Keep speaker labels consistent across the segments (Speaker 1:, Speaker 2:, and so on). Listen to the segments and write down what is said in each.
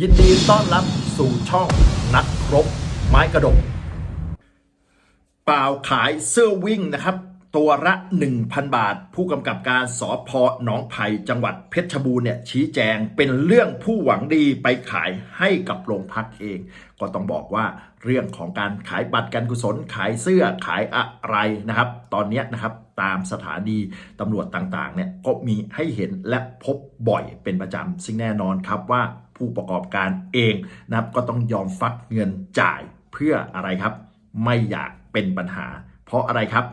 Speaker 1: ยินดีต้อนรับสู่ช่องนักรบไม้กระดกเปล่าขายเสื้อวิ่งนะครับ ตัวละ 1,000 บาท ผู้กำกับการสอพหนองไผ่จังหวัดเพชรบูรณ์เนี่ยชี้แจงเป็นเรื่องผู้หวังดีไปขายให้กับโรงพักเอง ก็ต้องบอกว่าเรื่องของการขายบัตรการกุศล ขายเสื้อขายอะไรนะครับ ตอนนี้นะครับตามสถานีตำรวจต่างๆเนี่ยก็มีให้เห็นและพบบ่อยเป็นประจำซึ่งแน่นอนครับว่าผู้ประกอบการเองนะครับก็ต้องยอมฟักเงินจ่ายเพื่ออะไรครับ ไม่อยากเป็นปัญหา เพราะอะไรครับ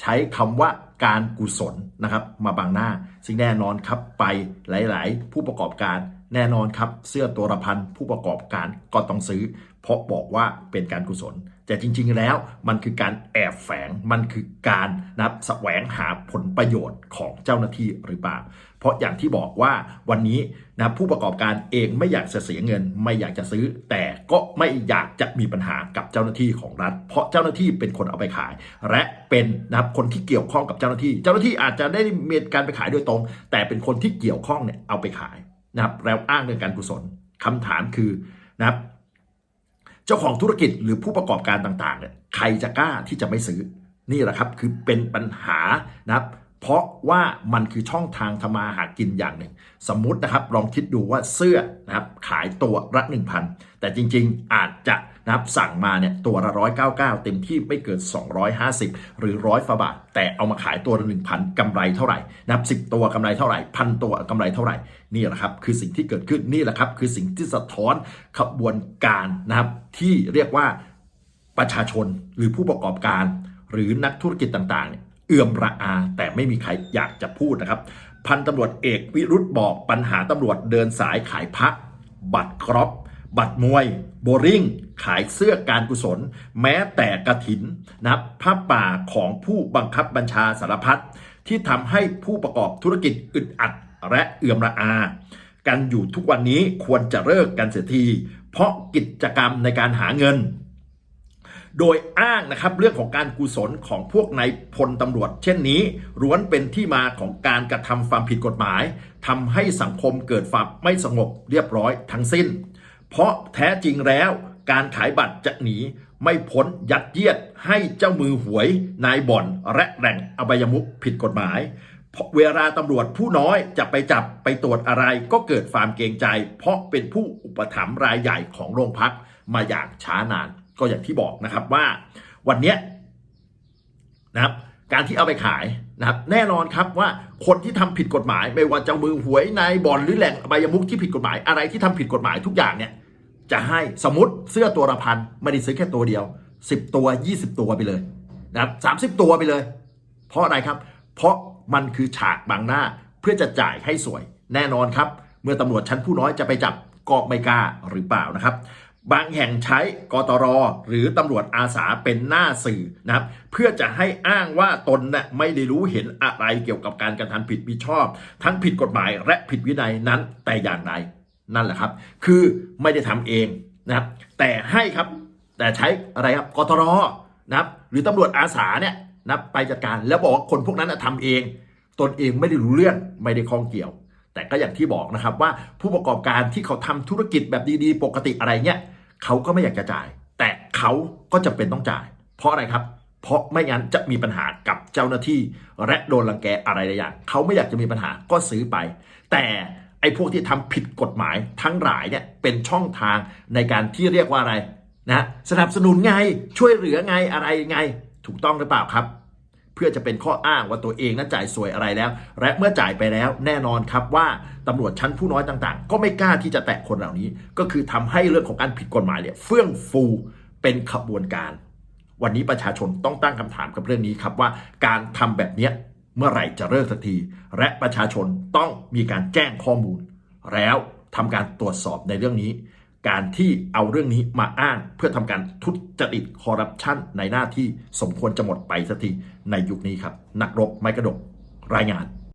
Speaker 1: ใช้คำว่าการกุศลนะครับมาบังหน้าซึ่งแน่นอนครับไปหลาย ๆ ผู้ประกอบการ แน่นอนครับ เสื้อตัวละพันผู้ประกอบการก็ต้องซื้อ เพราะบอกว่าเป็นการกุศล แต่จริงๆแล้วมันคือการแอบแฝงมันคือการนับแสวงหาผลประโยชน์ของเจ้าหน้าที่หรือเปล่า เพราะอย่างที่บอกว่าวันนี้นะผู้ประกอบการเองไม่อยากจะเสียเงิน ไม่อยากจะซื้อ แต่ก็ไม่อยากจะมีปัญหากับเจ้าหน้าที่ของรัฐ เพราะเจ้าหน้าที่เป็นคนเอาไปขาย และเป็นนะคนที่เกี่ยวข้องกับเจ้าหน้าที่ เจ้าหน้าที่อาจจะได้เมีการไปขายโดยตรง แต่เป็นคนที่เกี่ยวข้องเนี่ยเอาไปขาย นะครับแล้วอ้างเรื่องการกุศลคำถามคือนะครับเจ้าของธุรกิจหรือผู้ประกอบการต่างๆเนี่ยใครจะกล้าที่จะไม่ซื้อนี่แหละครับคือเป็นปัญหานะครับ เพราะว่ามันคือช่องทางทำมาหากินอย่างหนึ่ง สมมุตินะครับลองคิดดูว่าเสื้อนะครับขายตัวละ1,000 แต่จริงๆอาจจะนะครับสั่งมาเนี่ยตัวละ 199 เต็มที่ไม่เกิน 250 หรือร้อยฝาบาท แต่เอามาขายตัวละ1,000กำไรเท่าไหร่นับ 10 ตัวกำไรเท่าไหร่พันตัวกำไรเท่าไหร่นี่แหละครับคือสิ่งที่เกิดขึ้นนี่แหละครับคือสิ่งที่สะท้อนขบวนการนะครับที่เรียกว่าประชาชนหรือผู้ประกอบการ หรือนักธุรกิจต่างๆเนี่ย เอื่อมระอา แต่ไม่มีใครอยากจะพูดนะครับ พันตำรวจเอกวิรุธบอกปัญหาตำรวจเดินสายขายพักบัตรครอปบัตรมวย โบริ่ง ขายเสื้อการกุศล แม้แต่กระถินนับผ้าป่าของผู้บังคับบัญชาสารพัดที่ทำให้ผู้ประกอบธุรกิจอึดอัดและเอื่อมระอา กันอยู่ทุกวันนี้ควรจะเลิกกันเสียที เพราะกิจกรรมในการหาเงิน โดยอ้างนะครับเรื่องของการกุศลของพวกนายพลตำรวจ เช่นนี้ล้วนเป็นที่มาของการกระทำความผิดกฎหมายทำให้สังคมเกิดความไม่สงบเรียบร้อยทั้งสิ้น เพราะแท้จริงแล้วการขายบัตรจะหนีไม่พ้นยัดเยียดให้เจ้ามือหวย นายบ่อนและแหล่งอบายมุขผิดกฎหมายเพราะเวลาตำรวจผู้น้อยจะไปจับไปตรวจอะไรก็เกิดความเกรงใจ เพราะเป็นผู้อุปถัมภ์รายใหญ่ของโรงพักมาอย่างช้านาน ก็อย่างที่บอกนะครับว่าวันเนี้ยนะครับการที่เอาไปขายนะครับแน่นอนครับว่าคนที่ทำผิดกฎหมาย ไม่ว่าจ้ามือหวยนายบอนหรือแหล่งอบยมุขที่ผิดกฎหมายอะไรที่ทำผิดกฎหมายทุกอย่างเนี่ยจะให้สมมติเสื้อตัวละพันไม่ได้ซื้อแค่ตัวเดียว 10 ตัว 20 ตัวไปเลยนะครับ 30 ตัวไปเลย เพราะอะไรครับ เพราะมันคือฉากบังหน้าเพื่อจะจ่ายให้สวย แน่นอนครับ เมื่อตำรวจชั้นผู้น้อยจะไปจับก็ไม่กล้าหรือเปล่านะครับ บางแห่งใช้กตร หรือตำรวจอาสาเป็นหน้าสื่อนะครับเพื่อจะให้อ้างว่าตนน่ะไม่ได้รู้เห็นอะไรเกี่ยวกับการกระทำผิดมิชอบ ทั้งผิดกฎหมายและผิดวินัยนั้นแต่อย่างใดนั่นแหละครับ คือไม่ได้ทำเองนะครับแต่ให้ครับแต่ใช้อะไรครับกตรนะครับหรือตำรวจอาสาเนี่ยนะไปจัดการแล้วบอกว่าคนพวกนั้นทำเอง ตนเองไม่ได้รู้เรื่องไม่ได้ข้องเกี่ยว แต่ก็อย่างที่บอกนะครับว่าผู้ประกอบการที่เขาทำธุรกิจแบบดีๆ ปกติอะไรเงี้ย เขาก็ไม่อยากจะจ่าย แต่เขาก็จะเป็นต้องจ่าย เพราะอะไรครับ เพราะไม่งั้นจะมีปัญหากับเจ้าหน้าที่ และโดนรังแกอะไรหลายอย่างเขาไม่อยากจะมีปัญหาก็ซื้อไป แต่ไอ้พวกที่ทำผิดกฎหมายทั้งหลายเนี่ยเป็นช่องทางในการที่เรียกว่าอะไรนะสนับสนุนไงช่วยเหลือไงอะไรไง ถูกต้องหรือเปล่าครับ เพื่อจะเป็นข้ออ้างว่าตัวเองนั้นจ่ายสวยอะไรแล้ว และเมื่อจ่ายไปแล้วแน่นอนครับว่าตำรวจชั้นผู้น้อยต่างๆ ก็ไม่กล้าที่จะแตะคนเหล่านี้ ก็คือทำให้เรื่องของการผิดกฎหมายเนี่ยเฟื่องฟูเป็นขบวนการ วันนี้ประชาชนต้องตั้งคำถามกับเรื่องนี้ครับว่าการทำแบบเนี้ยเมื่อไหร่จะเลิกสักที และประชาชนต้องมีการแจ้งข้อมูล แล้วทำการตรวจสอบในเรื่องนี้ การที่เอาเรื่องนี้มาอ้างเพื่อทำการทุจริตคอร์รัปชันในหน้าที่สมควรจะหมดไปสักทีในยุคนี้ครับ นักรบไม่กระดกรายงาน